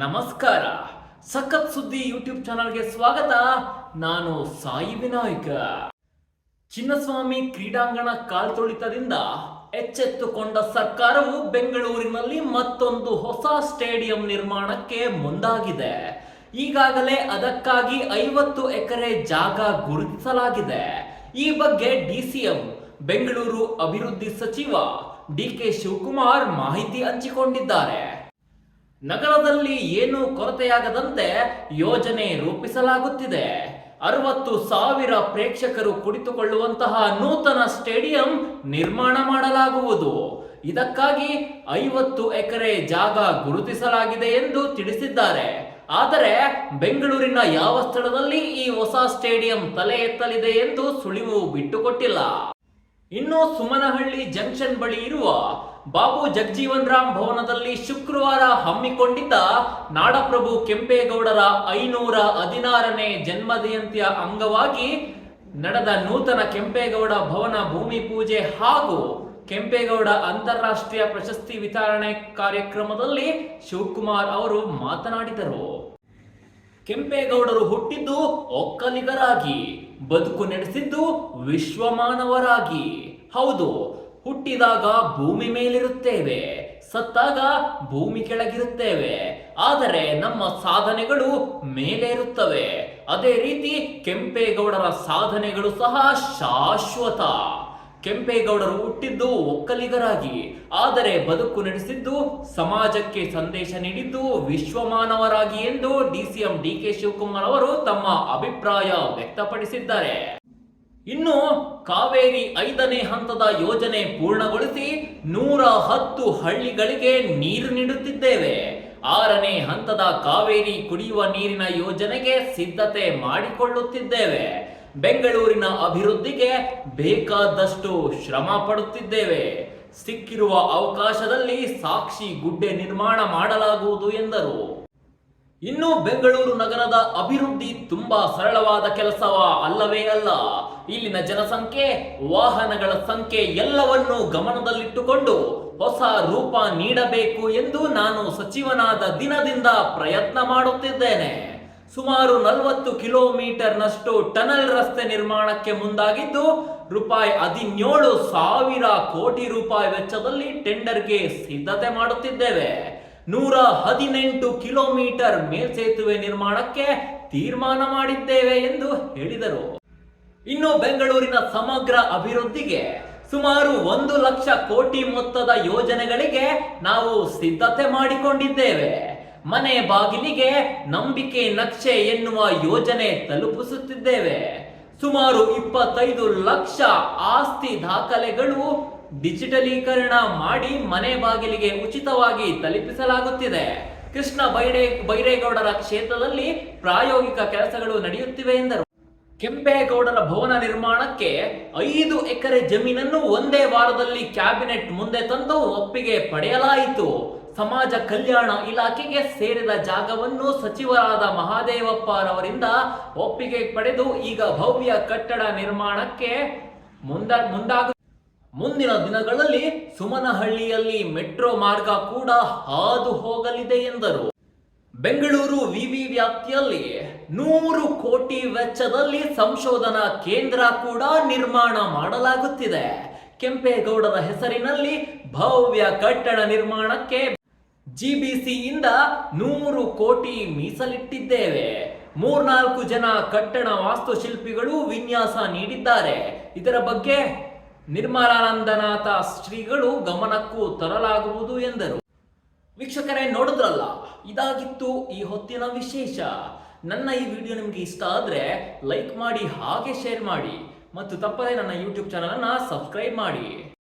ನಮಸ್ಕಾರ. ಸಖತ್ ಸುದ್ದಿ ಯೂಟ್ಯೂಬ್ ಚಾನಲ್ಗೆ ಸ್ವಾಗತ. ನಾನು ಸಾಯಿ ವಿನಾಯಕ. ಚಿನ್ನಸ್ವಾಮಿ ಕ್ರೀಡಾಂಗಣ ಕಾಲ್ತುಳಿತದಿಂದ ಎಚ್ಚೆತ್ತುಕೊಂಡ ಸರ್ಕಾರವು ಬೆಂಗಳೂರಿನಲ್ಲಿ ಮತ್ತೊಂದು ಹೊಸ ಸ್ಟೇಡಿಯಂ ನಿರ್ಮಾಣಕ್ಕೆ ಮುಂದಾಗಿದೆ. ಈಗಾಗಲೇ ಅದಕ್ಕಾಗಿ ಐವತ್ತು ಎಕರೆ ಜಾಗ ಗುರುತಿಸಲಾಗಿದೆ. ಈ ಬಗ್ಗೆ ಡಿಸಿಎಂ ಬೆಂಗಳೂರು ಅಭಿವೃದ್ಧಿ ಸಚಿವ ಡಿಕೆ ಶಿವಕುಮಾರ್ ಮಾಹಿತಿ ಹಂಚಿಕೊಂಡಿದ್ದಾರೆ. ನಗರದಲ್ಲಿ ಏನೂ ಕೊರತೆಯಾಗದಂತೆ ಯೋಜನೆ ರೂಪಿಸಲಾಗುತ್ತಿದೆ. ಅರವತ್ತು ಸಾವಿರ ಪ್ರೇಕ್ಷಕರು ಕುಳಿತುಕೊಳ್ಳುವಂತಹ ನೂತನ ಸ್ಟೇಡಿಯಂ ನಿರ್ಮಾಣ ಮಾಡಲಾಗುವುದು. ಇದಕ್ಕಾಗಿ ಐವತ್ತು ಎಕರೆ ಜಾಗ ಗುರುತಿಸಲಾಗಿದೆ ಎಂದು ತಿಳಿಸಿದ್ದಾರೆ. ಆದರೆ ಬೆಂಗಳೂರಿನ ಯಾವ ಸ್ಥಳದಲ್ಲಿ ಈ ಹೊಸ ಸ್ಟೇಡಿಯಂ ತಲೆ ಎತ್ತಲಿದೆ ಎಂದು ಸುಳಿವು ಬಿಟ್ಟುಕೊಟ್ಟಿಲ್ಲ. ಇನ್ನು ಸುಮನಹಳ್ಳಿ ಜಂಕ್ಷನ್ ಬಳಿ ಇರುವ ಬಾಬು ಜಗಜೀವನ್ ರಾಮ್ ಭವನದಲ್ಲಿ ಶುಕ್ರವಾರ ಹಮ್ಮಿಕೊಂಡಿದ್ದ ನಾಡಪ್ರಭು ಕೆಂಪೇಗೌಡರ ಐನೂರ ಹದಿನಾರನೇ ಜನ್ಮಜಯಂತಿಯ ಅಂಗವಾಗಿ ನಡೆದ ನೂತನ ಕೆಂಪೇಗೌಡ ಭವನ ಭೂಮಿ ಪೂಜೆ ಹಾಗೂ ಕೆಂಪೇಗೌಡ ಅಂತಾರಾಷ್ಟ್ರೀಯ ಪ್ರಶಸ್ತಿ ವಿತರಣೆ ಕಾರ್ಯಕ್ರಮದಲ್ಲಿ ಶಿವಕುಮಾರ್ ಅವರು ಮಾತನಾಡಿದರು. ಕೆಂಪೇಗೌಡರು ಹುಟ್ಟಿದ್ದು ಒಕ್ಕಲಿಗರಾಗಿ, ಬದುಕು ನಡೆಸಿದ್ದು ವಿಶ್ವಮಾನವರಾಗಿ. ಹೌದು ಹುಟ್ಟಿದಾಗ ಭೂಮಿ ಮೇಲಿರುತ್ತೇವೆ, ಸತ್ತಾಗ ಭೂಮಿ ಕೆಳಗಿರುತ್ತೇವೆ. ಆದರೆ ನಮ್ಮ ಸಾಧನೆಗಳು ಮೇಲೆ ಇರುತ್ತವೆ. ಅದೇ ರೀತಿ ಕೆಂಪೇಗೌಡರ ಸಾಧನೆಗಳು ಸಹ ಶಾಶ್ವತ. ಕೆಂಪೇಗೌಡರು ಹುಟ್ಟಿದ್ದು ಒಕ್ಕಲಿಗರಾಗಿ, ಆದರೆ ಬದುಕು ನಡೆಸಿದ್ದು, ಸಮಾಜಕ್ಕೆ ಸಂದೇಶ ನೀಡಿದ್ದು ವಿಶ್ವಮಾನವರಾಗಿ ಎಂದು ಡಿಸಿಎಂ ಡಿಕೆ ಶಿವಕುಮಾರ್ ಅವರು ತಮ್ಮ ಅಭಿಪ್ರಾಯ ವ್ಯಕ್ತಪಡಿಸಿದ್ದಾರೆ. ಇನ್ನು ಕಾವೇರಿ ಐದನೇ ಹಂತದ ಯೋಜನೆ ಪೂರ್ಣಗೊಳಿಸಿ ನೂರ ಹತ್ತು ಹಳ್ಳಿಗಳಿಗೆ ನೀರು ನೀಡುತ್ತಿದ್ದೇವೆ. ಆರನೇ ಹಂತದ ಕಾವೇರಿ ಕುಡಿಯುವ ನೀರಿನ ಯೋಜನೆಗೆ ಸಿದ್ಧತೆ ಮಾಡಿಕೊಳ್ಳುತ್ತಿದ್ದೇವೆ. ಬೆಂಗಳೂರಿನ ಅಭಿವೃದ್ಧಿಗೆ ಬೇಕಾದಷ್ಟು ಶ್ರಮ ಪಡುತ್ತಿದ್ದೇವೆ. ಸಿಕ್ಕಿರುವ ಅವಕಾಶದಲ್ಲಿ ಸಾಕ್ಷಿ ಗುಡ್ಡೆ ನಿರ್ಮಾಣ ಮಾಡಲಾಗುವುದು ಎಂದರು. ಇನ್ನು ಬೆಂಗಳೂರು ನಗರದ ಅಭಿವೃದ್ಧಿ ತುಂಬಾ ಸರಳವಾದ ಕೆಲಸವ ಅಲ್ಲವೇ ಅಲ್ಲ. ಇಲ್ಲಿನ ಜನಸಂಖ್ಯೆ, ವಾಹನಗಳ ಸಂಖ್ಯೆ ಎಲ್ಲವನ್ನೂ ಗಮನದಲ್ಲಿಟ್ಟುಕೊಂಡು ಹೊಸ ರೂಪ ನೀಡಬೇಕು ಎಂದು ನಾನು ಸಚಿವನಾದ ದಿನದಿಂದ ಪ್ರಯತ್ನ ಮಾಡುತ್ತಿದ್ದೇನೆ. ಸುಮಾರು ನಲವತ್ತು ಕಿಲೋಮೀಟರ್ನಷ್ಟು ಟನಲ್ ರಸ್ತೆ ನಿರ್ಮಾಣಕ್ಕೆ ಮುಂದಾಗಿದ್ದು, ರೂಪಾಯಿ ಹದಿನೇಳು ಸಾವಿರ ಕೋಟಿ ರೂಪಾಯಿ ವೆಚ್ಚದಲ್ಲಿ ಟೆಂಡರ್ಗೆ ಸಿದ್ಧತೆ ಮಾಡುತ್ತಿದ್ದೇವೆ. ನೂರ ಹದಿನೆಂಟು ಕಿಲೋಮೀಟರ್ ಮೇಲ್ಸೇತುವೆ ನಿರ್ಮಾಣಕ್ಕೆ ತೀರ್ಮಾನ ಮಾಡಿದ್ದೇವೆ ಎಂದು ಹೇಳಿದರು. ಇನ್ನು ಬೆಂಗಳೂರಿನ ಸಮಗ್ರ ಅಭಿವೃದ್ಧಿಗೆ ಸುಮಾರು ಒಂದು ಲಕ್ಷ ಕೋಟಿ ಮೊತ್ತದ ಯೋಜನೆಗಳಿಗೆ ನಾವು ಸಿದ್ಧತೆ ಮಾಡಿಕೊಂಡಿದ್ದೇವೆ. ಮನೆ ಬಾಗಿಲಿಗೆ ನಂಬಿಕೆ ನಕ್ಷೆ ಎನ್ನುವ ಯೋಜನೆ ತಲುಪಿಸುತ್ತಿದ್ದೇವೆ. ಸುಮಾರು ಇಪ್ಪತ್ತೈದು ಲಕ್ಷ ಆಸ್ತಿ ದಾಖಲೆಗಳು ಡಿಜಿಟಲೀಕರಣ ಮಾಡಿ ಮನೆ ಬಾಗಿಲಿಗೆ ಉಚಿತವಾಗಿ ತಲುಪಿಸಲಾಗುತ್ತಿದೆ. ಕೃಷ್ಣ ಬೈರೇ ಬೈರೇಗೌಡರ ಕ್ಷೇತ್ರದಲ್ಲಿ ಪ್ರಾಯೋಗಿಕ ಕೆಲಸಗಳು ನಡೆಯುತ್ತಿವೆ ಎಂದರು. ಕೆಂಪೇಗೌಡರ ಭವನ ನಿರ್ಮಾಣಕ್ಕೆ ಐದು ಎಕರೆ ಜಮೀನನ್ನು ಒಂದೇ ವಾರದಲ್ಲಿ ಕ್ಯಾಬಿನೆಟ್ ಮುಂದೆ ತಂದು ಒಪ್ಪಿಗೆ ಪಡೆಯಲಾಯಿತು. ಸಮಾಜ ಕಲ್ಯಾಣ ಇಲಾಖೆಗೆ ಸೇರಿದ ಜಾಗವನ್ನು ಸಚಿವರಾದ ಮಹಾದೇವಪ್ಪರವರಿಂದ ಒಪ್ಪಿಗೆ ಪಡೆದು ಈಗ ಭವ್ಯ ಕಟ್ಟಡ ನಿರ್ಮಾಣಕ್ಕೆ ಮುಂದ ಮುಂದಾಗ, ಮುಂದಿನ ದಿನಗಳಲ್ಲಿ ಸುಮನಹಳ್ಳಿಯಲ್ಲಿ ಮೆಟ್ರೋ ಮಾರ್ಗ ಕೂಡ ಹಾದು ಹೋಗಲಿದೆ ಎಂದರು. ಬೆಂಗಳೂರು ವಿವಿ ವ್ಯಾಪ್ತಿಯಲ್ಲಿ ನೂರು ಕೋಟಿ ವೆಚ್ಚದಲ್ಲಿ ಸಂಶೋಧನಾ ಕೇಂದ್ರ ಕೂಡ ನಿರ್ಮಾಣ ಮಾಡಲಾಗುತ್ತಿದೆ. ಕೆಂಪೇಗೌಡರ ಹೆಸರಿನಲ್ಲಿ ಭವ್ಯ ಕಟ್ಟಡ ನಿರ್ಮಾಣಕ್ಕೆ ಜಿಬಿಸಿಯಿಂದ ನೂರು ಕೋಟಿ ಮೀಸಲಿಟ್ಟಿದ್ದೇವೆ. ಮೂರ್ನಾಲ್ಕು ಜನ ಕಟ್ಟಡ ವಾಸ್ತುಶಿಲ್ಪಿಗಳು ವಿನ್ಯಾಸ ನೀಡಿದ್ದಾರೆ. ಇದರ ಬಗ್ಗೆ ನಿರ್ಮಲಾನಂದನಾಥ ಶ್ರೀಗಳು ಗಮನಕ್ಕೂ ತರಲಾಗುವುದು ಎಂದರು. ವೀಕ್ಷಕರೇ, ನೋಡಿದ್ರಲ್ಲ? ಇದಾಗಿತ್ತು ಈ ಹೊತ್ತಿನ ವಿಶೇಷ. ನನ್ನ ಈ ವಿಡಿಯೋ ನಿಮಗೆ ಇಷ್ಟ ಆದರೆ ಲೈಕ್ ಮಾಡಿ, ಹಾಗೆ ಶೇರ್ ಮಾಡಿ, ಮತ್ತು ತಪ್ಪದೇ ನನ್ನ ಯೂಟ್ಯೂಬ್ ಚಾನಲನ್ನು ಸಬ್ಸ್ಕ್ರೈಬ್ ಮಾಡಿ.